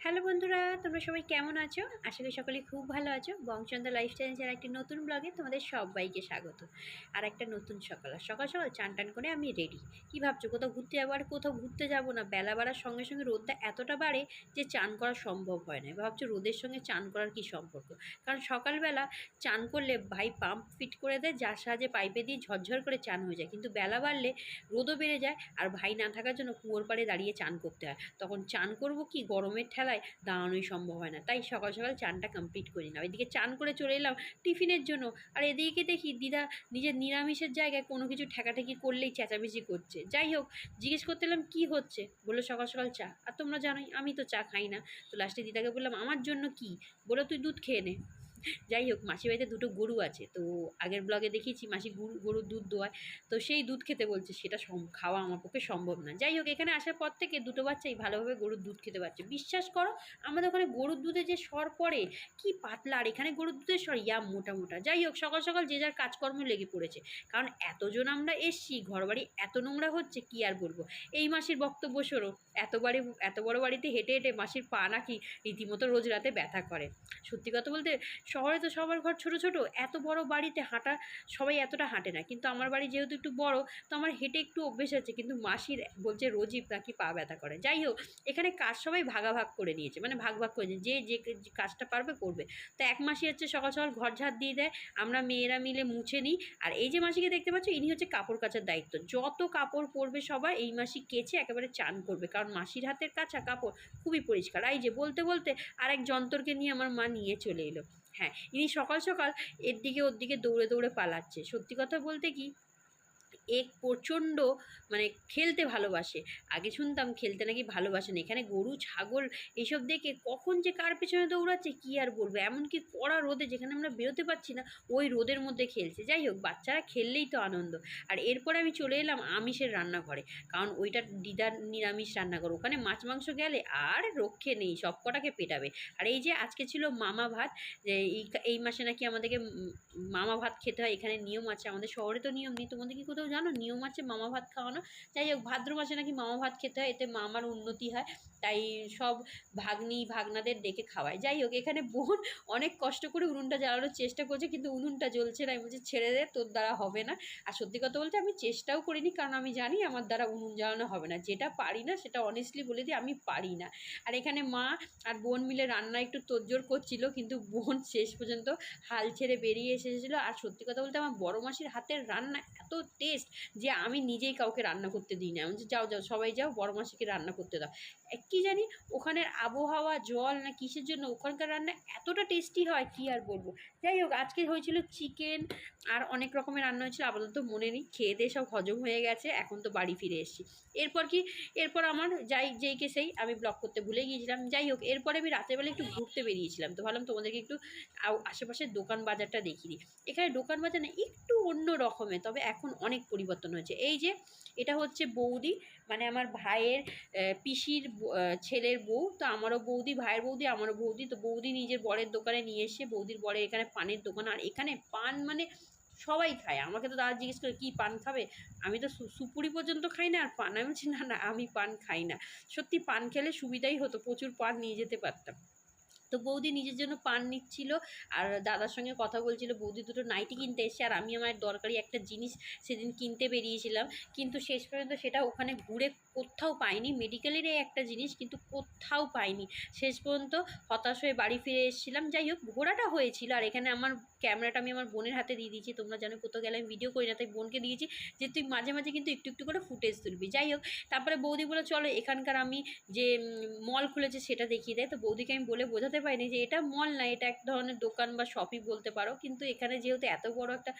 Hello বন্ধুরা, তোমরা সবাই কেমন আছো? আশা করি সকলেই খুব ভালো আছো। বংচন্দ্র লাইফস্টাইল চ্যানেল একটি নতুন ব্লগে তোমাদের সবাইকে স্বাগত। আর একটা নতুন সকাল। সকাল সকাল চান টান করে আমি রেডি কী ভাবছ, কোথাও ঘুরতে যাব আর কোথাও ঘুরতে যাব না? বেলা বাড়ার সঙ্গে সঙ্গে রোদটা এতটা বাড়ে যে চান করা সম্ভব হয় না। ভাবছ রোদের সঙ্গে চান করার কী সম্পর্ক? কারণ সকালবেলা চান করলে ভাই পাম্প ফিট করে দেয়, যার সাহায্যে পাইপে দিয়ে ঝরঝর করে চান হয়ে যায়। কিন্তু বেলা বাড়লে রোদও বেড়ে যায় আর ভাই না থাকার জন্য কুয়োর পাড়ে দাঁড়িয়ে চান করতে হয়। তখন চান করব কি? গরমের ঠেলায় দাঁড়ানোই সম্ভব হয় না। তাই সকাল সকাল চানটা কমপ্লিট করি না এদিকে চান করে চলে এলাম টিফিনের জন্য। আর এদিকে দেখি দিদা নিজের নিরামিষের জায়গায় কোনো কিছু ঠেকাঠেকি করলেই চেঁচামেচি করছে। যাই হোক, জিজ্ঞেস করতে এলাম, কী হচ্ছে? বলল, সকাল সকাল চা। আর তোমরা জানোই, আমি তো চা খাই না। তো লাস্টে দিদাকে বললাম, আমার জন্য কি? বলো তুই দুধ খেয়ে নে। যাই হোক মাসি বাড়িতে দুটো গরু আছে। তো আগের ব্লগে দেখিয়েছি, মাসি গরু, গরুর দুধ দোয়ায়। তো সেই দুধ খেতে বলছে, সেটা খাওয়া আমার পক্ষে সম্ভব না। যাই হোক, এখানে আসার পর থেকে দুটো বাচ্চাই ভালোভাবে গরুর দুধ খেতে পারছে। বিশ্বাস করো, আমাদের ওখানে গরুর দুধে যে সর পড়ে, কি পাতলা। আর এখানে গরুর দুধের স্বর, ইয়া মোটা মোটা। যাই হোক, সকাল সকাল যে যার কাজকর্ম লেগে পড়েছে। কারণ এতজন আমরা এসছি ঘর বাড়ি এত নোংরা হচ্ছে, কি আর বলব? এই মাসির বক্তব্য সরো এত বাড়ি, এত বড় বাড়িতে হেঁটে হেঁটে মাসির পা নাকি রীতিমতো রোজ রাতে ব্যথা করে। সত্যি কথা বলতে শহরে তো সবার ঘর ছোট ছোট, এত বড় বাড়িতে হাঁটা, সবাই এতটা হাঁটে না। কিন্তু আমার বাড়ি যেহেতু একটু বড়, তো আমার হেঁটে একটু অভ্যেস আছে। কিন্তু মাসির বলছে রোজই নাকি পা ব্যথা করে। যাই হোক, এখানে কাজ সবাই ভাগাভাগ করে নিয়েছে মানে ভাগ ভাগ করে নিয়েছে। যে যে কাজটা পারবে করবে। তো এক মাসি হচ্ছে সকাল সকাল ঘর ঝাড় দিয়ে দেয়, আমরা মেয়েরা মিলে মুছে নিই। আর এই যে মাসিকে দেখতে পাচ্ছ, ইনি হচ্ছে কাপড় কাচার দায়িত্ব। যত কাপড় পরবে সবাই, এই মাসি কেচে একেবারে চান করবে। কারণ মাসির হাতের কাঁচা কাপড় খুবই পরিষ্কার। এই যে বলতে বলতে আরেক যন্ত্রকে নিয়ে আমার মা নিয়ে চলে এলো। হ্যাঁ ইনি সকাল সকাল এর দিকে ওর দিকে দৌড়ে দৌড়ে পালাচ্ছে। সত্যি কথা বলতে কি এক প্রচণ্ড মানে খেলতে ভালোবাসে। আগে শুনতাম খেলতে নাকি ভালোবাসে না। এখানে গরু, ছাগল এইসব দেখে কখন যে কার পেছনে দৌড়াচ্ছে, কী আর বলব? এমনকি কড়া রোদে যেখানে আমরা বেরোতে পারছি না, ওই রোদের মধ্যে খেলছে। যাই হোক, বাচ্চারা খেললেই তো আনন্দ। আর এরপরে আমি চলে এলাম আমিষের রান্নাঘরে। কারণ ওইটা দিদার নিরামিষ রান্নাঘর। ওখানে মাছ, মাংস গেলে আর রক্ষে নেই সব কটাকে পেটাবে। আর এই যে আজকে ছিল মামা ভাত, যে এই মাসে নাকি আমাদেরকে মামা ভাত খেতে হয়। এখানে নিয়ম আছে, আমাদের শহরে তো নিয়ম নেই। তোমাদের কি কোথাও জানো? নিয়ম আছে মামা ভাত খাওয়ানো। যাই হোক, ভাদ্র মাসে নাকি মামা ভাত খেতে হয়, এতে মামার উন্নতি হয়। তাই সব ভাগ্নি, ভাগনাদের ডেকে খাওয়ায় যাই হোক, এখানে বোন অনেক কষ্ট করে উনুনটা জ্বালানোর চেষ্টা করছে, কিন্তু উনুনটা জ্বলছে না। আমি বলছি, ছেড়ে দে, তোর দ্বারা হবে না। আর সত্যি কথা বলতে আমি চেষ্টাও করিনি, কারণ আমি জানি আমার দ্বারা উনুন জ্বালানো হবে না। যেটা পারি না, সেটা অনেস্টলি বলে দিই, আমি পারি না। আর এখানে মা আর বোন মিলে রান্না একটু তোড়জোড় করছিল, কিন্তু বোন শেষ পর্যন্ত হাল ছেড়ে বেরিয়ে এসেছিল। আর সত্যি কথা বলতে, আমার বড় মাসির হাতের রান্না এত টেস্ট যে আমি নিজেই কাউকে রান্না করতে দিই না। আমি যাও যাও, সবাই যাও, বড় মাসিকে রান্না করতে দাও। কি জানি ওখানের আবহাওয়া, জল না কিসের জন্য ওখানকার রান্না এতটা টেস্টি হয়, কি আর বলব? যাই হোক, আজকে হয়েছিল চিকেন আর অনেক রকমের রান্না হয়েছিল, আপাতত মনে নেই, খেয়ে দিয়ে সব হজম হয়ে গেছে, এখন তো বাড়ি ফিরে এসেছি। এরপর কি, এরপর আমার যাই, যেই কে সেই আমি ব্লগ করতে ভুলে গিয়েছিলাম। যাই হোক, এরপরে আমি রাতেরবেলা একটু ঘুরতে বেরিয়েছিলাম, তো ভাবলাম তোমাদেরকে একটু আশেপাশের দোকান বাজারটা দেখিয়ে দিই। এখানে দোকান বাজার না, একটু অন্য রকমের, তবে এখন অনেক পরিবর্তন হয়েছে। এই যে, এটা হচ্ছে বৌদি মানে আমার ভাইয়ের পিসির ছেলের বউ, তো আমারও বৌদি, ভাইয়ের বৌদি, আমারও বৌদি, তো বৌদি নিজের বরের দোকানে নিয়ে এসে বৌদির বরের এখানে পানের দোকান, আর এখানে পান মানে সবাই খায়। আমাকে তো দাদা জিজ্ঞেস করে, কী পান খাবে? আমি তো সুপুরি পর্যন্ত খাই না, আর পান আমি বলছি, না না, আমি পান খাই না। সত্যি পান খেলে সুবিধাই হতো, প্রচুর পান নিয়ে যেতে পারতাম। তো বৌদি নিজের জন্য পান নিচ্ছিল আর দাদার সঙ্গে কথা বলছিল, বৌদি দুটো নাইটি কিনতে এসছে আর আমি আমার দরকারি একটা জিনিস সেদিন কিনতে বেরিয়েছিলাম। কিন্তু শেষ পর্যন্ত সেটা ওখানে ঘুরে কোথাও পাইনি মেডিকেলেরই একটা জিনিস কিন্তু কোথাও পাইনি। শেষ পর্যন্ত হতাশ হয়ে বাড়ি ফিরে এসেছিলাম। যাই হোক, ঘোরাটা হয়েছিল আর এখানে আমার ক্যামেরাটা আমি আমার বোনের হাতে দিয়ে দিয়েছি। তোমরা জানো কোথাও গেলে আমি ভিডিও করি না, তাই বোনকে দিয়েছি যে তুই মাঝে মাঝে কিন্তু একটু একটু করে ফুটেজ তুলবি। যাই হোক, তারপরে বৌদি বলে, চলো এখানকার আমি যে মল খুলেছে সেটা দেখিয়ে দেয়। তো বৌদিকে আমি বলে বোঝাতে পারিনি যে এটা মল না, এটা এক ধরনের দোকান বা শপই বলতে পারো। কিন্তু এখানে যেহেতু এত বড় একটা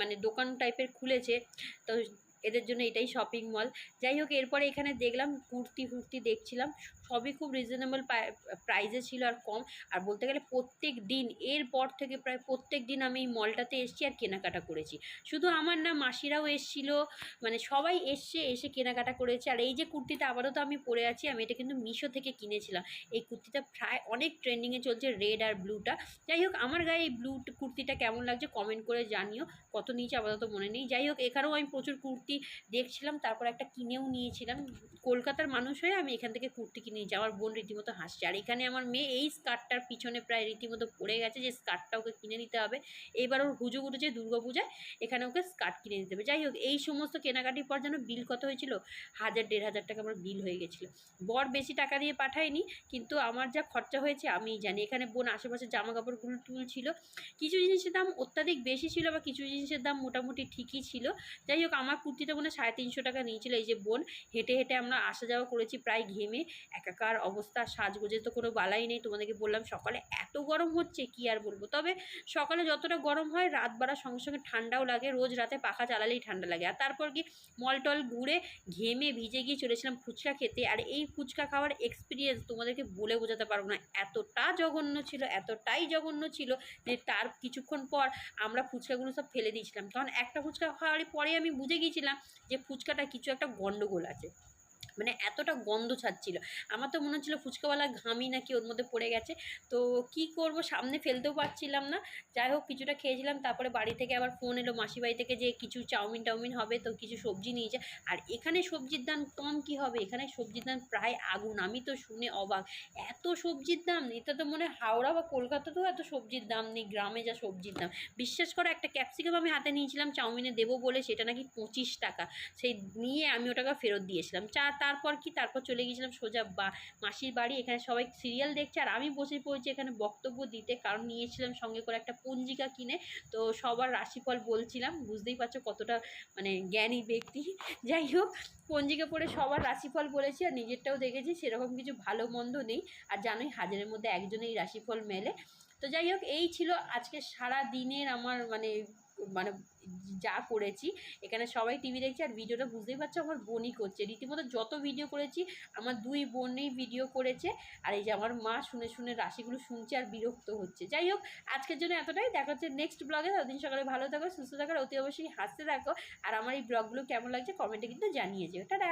মানে দোকান টাইপের খুলেছে, তো এদের জন্য এটাই শপিং মল যাই হোক, এরপরে এখানে দেখলাম কুর্তি ফুর্তি দেখছিলাম। সবই খুব রিজনেবল প্রাইসে ছিল আর কম। আর বলতে গেলে প্রত্যেক দিন এরপর থেকে প্রায় প্রত্যেক দিন আমি এই মলটাতে এসেছি আর কেনাকাটা করেছি। শুধু আমার না, মাসিরাও এসছিল মানে সবাই এসছে, এসে কেনাকাটা করেছে। আর এই যে কুর্তিটা আবারও তো আমি পরে আছি, আমি এটা কিন্তু মিশো থেকে কিনেছিলাম। এই কুর্তিটা প্রায় অনেক ট্রেন্ডিংয়ে চলছে রেড আর ব্লুটা যাই হোক, আমার গায়ে এই ব্লু কুর্তিটা কেমন লাগছে কমেন্ট করে জানিও। কত নিয়েছে আপাতত মনে নেই। যাই হোক, এখানেও আমি প্রচুর কুর্তি দেখছিলাম, তারপর একটা কিনেও নিয়েছিলাম। কলকাতার মানুষ হয়ে আমি এখান থেকে কুর্তি কিনে নিয়েছে আমার বোন রীতিমতো হাসছে। আর এখানে আমার মেয়ে এই স্কার্টটার পিছনে প্রায় রীতিমতো পড়ে গেছে যে স্কার্টটা ওকে কিনে নিতে হবে। এবার ওর হুজুগ উঠেছে দুর্গাপূজায় এখানে ওকে স্কার্ট কিনে নিতে হবে। যাই হোক, এই সমস্ত কেনাকাটির পর যেন বিল কত হয়েছিল? হাজার, দেড় হাজার টাকা আমার বিল হয়ে গেছিল। বর বেশি টাকা দিয়ে পাঠায়নি, কিন্তু আমার যা খরচা হয়েছে আমিই জানি। এখানে বোন আশেপাশে জামা কাপড়গুলো তুলছিল। কিছু জিনিসের দাম অত্যাধিক বেশি ছিল বা কিছু জিনিসের দাম মোটামুটি ঠিকই ছিল। যাই হোক, আমার কুর্তিটা মনে হয় সাড়ে তিনশো টাকা নিয়েছিল। এই যে বোন, হেঁটে হেঁটে আমরা আসা যাওয়া করেছি প্রায় ঘেমে। একাকার অবস্থা, সাজগোজে তো কোনো বালাই নেই, তোমাদেরকে বললাম সকালে এত গরম হচ্ছে, কি আর বলব? তবে সকালে যতটা গরম হয়, রাত বাড়ার সঙ্গে সঙ্গে ঠান্ডাও লাগে, রোজ রাতে পাখা চালালেই ঠান্ডা লাগে। আর তারপর কি মল টল ঘুরে ঘেমে ভিজে গিয়ে চলেছিলাম ফুচকা খেতে, আর এই ফুচকা খাওয়ার এক্সপিরিয়েন্স তোমাদেরকে বলে বোঝাতে পারব না। এতটা জঘন্য ছিল, এতটাই জঘন্য ছিল যে তার কিছুক্ষণ পর আমরা ফুচকাগুলো সব ফেলে দিয়েছিলাম। কারণ একটা ফুচকা খাওয়ার পরে আমি বুঝে গিয়েছিলাম যে ফুচকাটা কিছু একটা গণ্ডগোল আছে। মানে এতটা গন্ধ ছাড়ছিল। আমার তো মনে হচ্ছিল ফুচকাওয়ালা ঘামি নাকি ওর মধ্যে পড়ে গেছে। তো কি করব, সামনে ফেলতেও পারছিলাম না। যাই হোক, কিছুটা খেয়েছিলাম, তারপরে বাড়ি থেকে আবার ফোন এলো মাসি বাড়ি থেকে যে কিছু চাউমিন টাউমিন হবে, তো কিছু সবজি নিয়েছে আর এখানে সবজির দাম কম কি হবে? এখানে সবজির দাম প্রায় আগুন। আমি তো শুনে অবাক। এত সবজির দাম? এটা তো মনে হাওড়া বা কলকাতাতেও এত সবজির দাম নেই, গ্রামে যা সবজির দাম। বিশ্বাস করো, একটা ক্যাপসিকাম আমি হাতে নিয়েছিলাম, চাউমিনে দেবো বলে, সেটা নাকি পঁচিশ টাকা। সেই নিয়ে আমি ওটাকে ফেরত দিয়েছিলাম চা তারপর কি? তারপর চলে গিয়েছিলাম সোজা বা, মাসির বাড়ি। এখানে সবাই সিরিয়াল দেখছে। আর আমি বসে পড়েছি এখানে বক্তব্য দিতে। কারণ নিয়েছিলাম সঙ্গে করে একটা পঞ্জিকা কিনে। তো সবার রাশিফল বলছিলাম। বুঝতেই পারছ কতটা মানে জ্ঞানী ব্যক্তি। যাই হোক, পঞ্জিকা পড়ে সবার রাশিফল বলেছি আর নিজেরটাও দেখেছি। সেরকম কিছু ভালো মন্দ নেই। আর জানোই হাজারের মধ্যে একজনেই রাশিফল মেলে। তো যাই হোক, এই ছিল আজকে সারা দিনের আমার মানে মানে যা করেছি, এখানে সবাই টিভি দেখছে আর ভিডিওটা বুঝতেই পারছ আমার বোনই করছে। রীতিমতো যত ভিডিও করেছি, আমার দুই বোনই ভিডিও করেছে আর এই যে আমার মা শুনে শুনে রাশিগুলো শুনছে আর বিরক্ত হচ্ছে। যাই হোক, আজকের জন্য এতটাই। দেখা হচ্ছে নেক্সট ব্লগে ততদিন সকালে ভালো থাকো, সুস্থ থাকো অতি অবশ্যই হাসতে থাকো। আর আমার এই ব্লগগুলো কেমন লাগছে কমেন্টে কিন্তু জানিয়ে যেও। টাটা!